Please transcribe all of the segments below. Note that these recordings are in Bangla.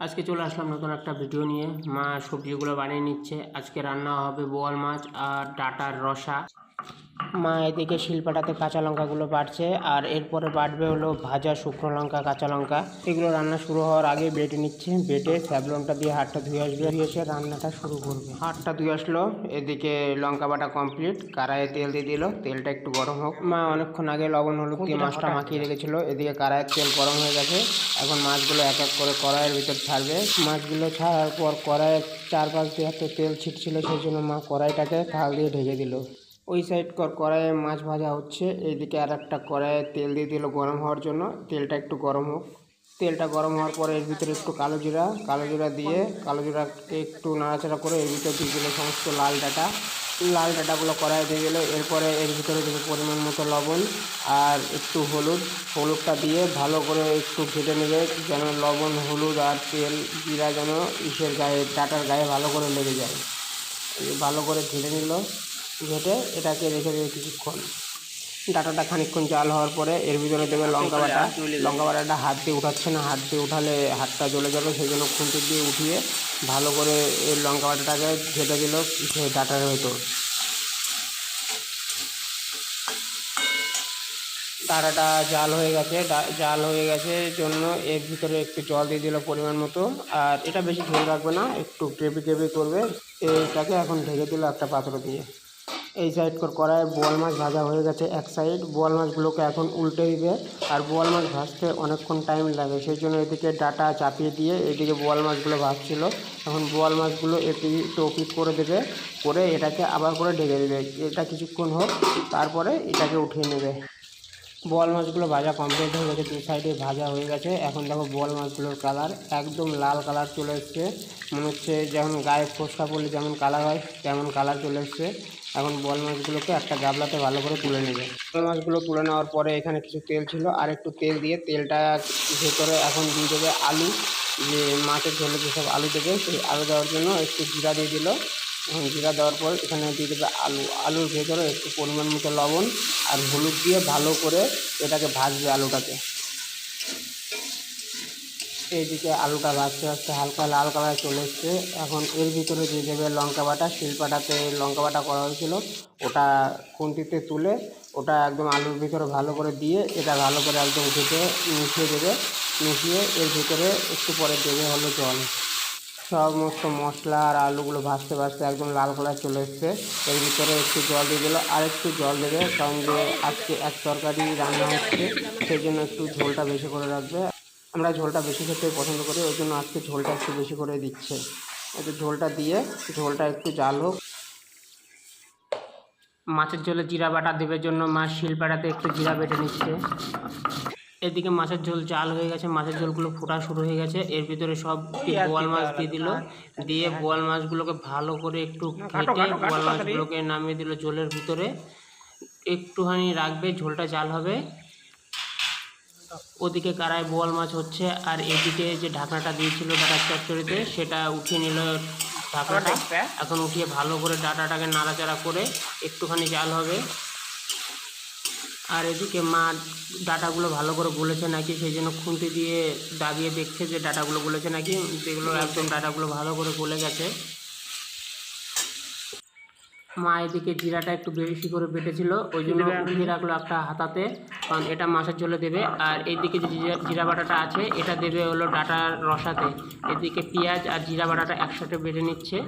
আজকে চলে আসলাম নতুন একটা ভিডিও নিয়ে। মা সবজিগুলো বানিয়ে নিচ্ছে। আজকে রান্না হবে বোয়াল মাছ আর ডাটার রসা। মা এদিকে শিলপাটাতে কাঁচা লঙ্কাগুলো বাটছে আর এরপরে বাটবে হলো ভাজা শুকনো লঙ্কা কাঁচা লঙ্কা। এগুলো রান্না শুরু হওয়ার আগে বেটে নিচ্ছে। বেটে স্যাবলনটা দিয়ে হাতটা ধুয়ে আসবে। ধুয়ে এসে রান্নাটা শুরু করবে। হাতটা ধুয়ে আসলো। এদিকে লঙ্কা বাটা কমপ্লিট কড়াইয়ে তেল দিয়ে দিল। তেলটা একটু গরম হোক। মা অনেকক্ষণ আগে লবণ হলুদ দিয়ে মাছটা মাখিয়ে রেখেছিল। এদিকে কড়াইয়ের তেল গরম হয়ে গেছে। এখন মাছগুলো এক এক করে কড়াইয়ের ভিতর ছাড়বে। মাছগুলো ছাড়ার পর কড়াইয়ের চারপাশ দিয়ে এত তেল ছিটছিল সেই জন্য মা কড়াইটাকে থাল দিয়ে ঢেকে দিল। ওই সাইড কর, কড়াইয়ে মাছ ভাজা হচ্ছে। এইদিকে আর একটা কড়াইয়ে তেল দিয়ে দিল গরম হওয়ার জন্য। তেলটা একটু গরম হোক। তেলটা গরম হওয়ার পরে এর ভিতরে একটু কালো জিরা কালো জিরা দিয়ে কালো জিরাকে একটু নাড়াচাড়া করে এর ভিতরে দিয়ে দিল সমস্ত লাল ডাটা। লাল ডাটাগুলো কড়াইয়ে দিয়ে গেলে এরপরে এর ভিতরে দেবে পরিমাণ মতো লবণ আর একটু হলুদ। হলুদটা দিয়ে ভালো করে একটু ঘেটে নেবে যেন লবণ, হলুদ আর তেল জিরা যেন ইসের গায়ে, ডাটার গায়ে ভালো করে লেগে যায়। ভালো করে ঘেটে নিল। ঘেটে এটাকে রেখে দেবে কিছুক্ষণ। ডাটাটা খানিকক্ষণ জাল হওয়ার পরে এর ভিতরে দেবে লঙ্কা বাটা। লঙ্কা বাটাটা হাত দিয়ে উঠাচ্ছে না হাত দিয়ে উঠালে হাতটা জ্বলে যাবে সেই জন্য খুন্তি দিয়ে উঠিয়ে ভালো করে এই লঙ্কা বাটাটাকে ঘেটে দিল ডাটার ভেতর। ডাটাটা জাল হয়ে গেছে জাল হয়ে গেছে জন্য এর ভিতরে একটু জল দিয়ে দিল পরিমাণ মতো। আর এটা বেশি ঝোল রাখবে না একটু গ্রেভি গ্রেভি করবে। এটাকে এখন ঢেকে দিল একটা পাত্র দিয়ে। এই সাইড কর কড়ায় বোয়াল মাছ ভাজা হয়ে গেছে এক সাইড বোয়াল মাছগুলোকে এখন উল্টে দিবে আর বোয়াল মাছ ভাজতে অনেকক্ষণ টাইম লাগে। সেই জন্য এদিকে ডাটা চাপিয়ে দিয়ে এদিকে বোয়াল মাছগুলো ভাজছিল। এখন বোয়াল মাছগুলো এপিট ওপিট করে দেবে, করে এটাকে আবার করে ঢেকে দেবে। এটা কিছুক্ষণ হোক, তারপরে এটাকে উঠিয়ে নেবে। বোয়াল মাছগুলো ভাজা কমপ্লিট হয়ে গেছে, দু সাইডে ভাজা হয়ে গেছে। এখন দেখো বোয়াল মাছগুলোর কালার একদম লাল কালার চলে এসছে। মনে হচ্ছে যেমন গায়ে ফোসকা পড়লে যেমন কালার হয়, তেমন কালার চলে এসছে। এখন বোয়াল মাছগুলোকে একটা গাবলাতে ভালো করে তুলে নেবে। বোয়াল মাছগুলো তুলে নেওয়ার পরে এখানে কিছু তেল ছিল, আর একটু তেল দিয়ে তেলটা ভেতরে এখন দিয়ে দেবে আলু, যে মাছের ঝোলে যেসব আলু দেবে, সেই আলু দেওয়ার জন্য একটু জিরা দিয়ে দিল। এখন জিরা দেওয়ার পর এখানে দিয়ে দেবে আলু। আলুর ভেতরে একটু পরিমাণ মতো লবণ আর হলুদ দিয়ে ভালো করে এটাকে ভাজবে আলুটাকে। এইদিকে আলুটা ভাজতে ভাজতে হালকা লাল কালার চলে এসছে। এখন এর ভিতরে দিয়ে দেবে লঙ্কা বাটা, শিলপাটাতে লঙ্কা বাটা করা হয়েছিল, ওটা খুন্তিতে তুলে ওটা একদম আলুর ভিতরে ভালো করে দিয়ে এটা ভালো করে একদম ঘেটে মিশিয়ে দেবে, মিশিয়ে এর ভিতরে একটু পরে দেবে হলো জল। সমস্ত মশলা আর আলুগুলো ভাজতে ভাজতে একদম লাল কালার চলে এসছে। এর ভিতরে একটু জল দিয়ে দিল, আর একটু জল দেবে, কারণ যে আজকে এক তরকারি রান্না হচ্ছে, সেই জন্য একটু ঝোলটা বেশি করে রাখবে। আমরা ঝোলটা বেশি খেতে পছন্দ করি ওই জন্য আজকে ঝোলটা একটু বেশি করে দিচ্ছে। একটু ঝোলটা দিয়ে ঝোলটা একটু জাল হোক। মাছের ঝোলে জিরা বাটা দেবার জন্য মাছ শিল বাটাতে একটু জিরা বেটে নিচ্ছে। এদিকে মাছের ঝোল জাল হয়ে গেছে মাছের ঝোলগুলো ফোটা শুরু হয়ে গেছে। এর ভিতরে সব বোয়াল মাছ দিয়ে দিল? দিয়ে বোয়াল মাছগুলোকে ভালো করে একটু কেটে বোয়াল মাছগুলোকে নামিয়ে দিল ঝোলের ভিতরে। একটুখানি রাখবে ঝোলটা জাল হবে। ওদিকে কারাই বোয়াল মাছ হচ্ছে আর এদিকে যে ঢাকনাটা দিয়েছিল ডাটা চচ্চড়িতে সেটা উঠিয়ে নিল ঢাকনাটা। এখন উঠিয়ে ভালো করে ডাটাটাকে নাড়াচাড়া করে একটুখানি জাল হবে। আর এদিকে মা ডাটাগুলো ভালো করে গলেছে নাকি সেই জন্য খুন্তি দিয়ে দাবিয়ে দেখছে যে ডাটাগুলো গলেছে নাকি। যেগুলো একদম ডাটাগুলো ভালো করে গলে গেছে। মা এদিকে জিরাটা একটু বেশি করে বেটেছিল ওই জন্য উঠিয়ে রাখল একটা হাতাতে কারণ এটা মাছের ঝোলে দেবে। আর এইদিকে যে জিরা জিরা বাটাটা আছে এটা দেবে হলো ডাটার রসাতে। এদিকে পেঁয়াজ আর জিরা বাটাটা একসাথে বেটে নিচ্ছে।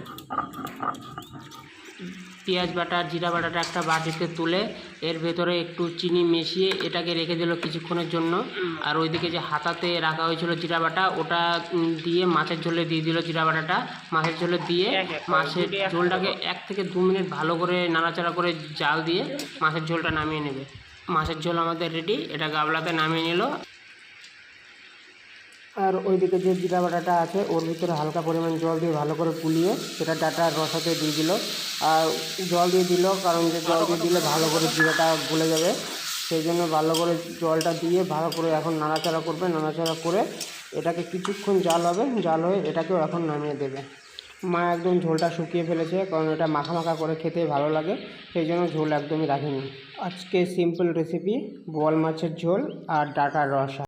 পেঁয়াজ বাটা জিরা বাটাটা একটা বাটিতে তুলে এর ভেতরে একটু চিনি মিশিয়ে এটাকে রেখে দিল কিছুক্ষণের জন্য। আর ওইদিকে যে হাতাতে রাখা হয়েছিল জিরা বাটা ওটা দিয়ে মাছের ঝোলে দিয়ে দিল জিরা বাটাটা। মাছের ঝোলে দিয়ে মাছের ঝোলটাকে এক থেকে দু মিনিট ভালো করে নাড়াচাড়া করে জাল দিয়ে মাছের ঝোলটা নামিয়ে নেবে। মাছের ঝোল আমাদের রেডি এটা গাবলাতে নামিয়ে নিল। আর ওইদিকে যে জিরা বাটাটা আছে, ওর ভিতরে হালকা পরিমাণ জল দিয়ে ভালো করে পুলিয়ে সেটা ডাটার রসাতে দিয়ে দিল। আর জল দিয়ে দিল কারণ যে জল দিয়ে দিলে ভালো করে জিরাটা গলে যাবে। সেই জন্য ভালো করে জলটা দিয়ে ভালো করে এখন নাড়াচাড়া করবে। নাড়াচাড়া করে এটাকে কিছুক্ষণ জাল হবে। জাল হয়ে এটাকেও এখন নামিয়ে দেবে। মা একদম ঝোলটা শুকিয়ে ফেলেছে কারণ এটা মাখা মাখা করে খেতে ভালো লাগে। সেই জন্য ঝোল একদমই রাখেনি। আজকে সিম্পল রেসিপি বোয়াল মাছের ঝোল আর ডাটার রসা।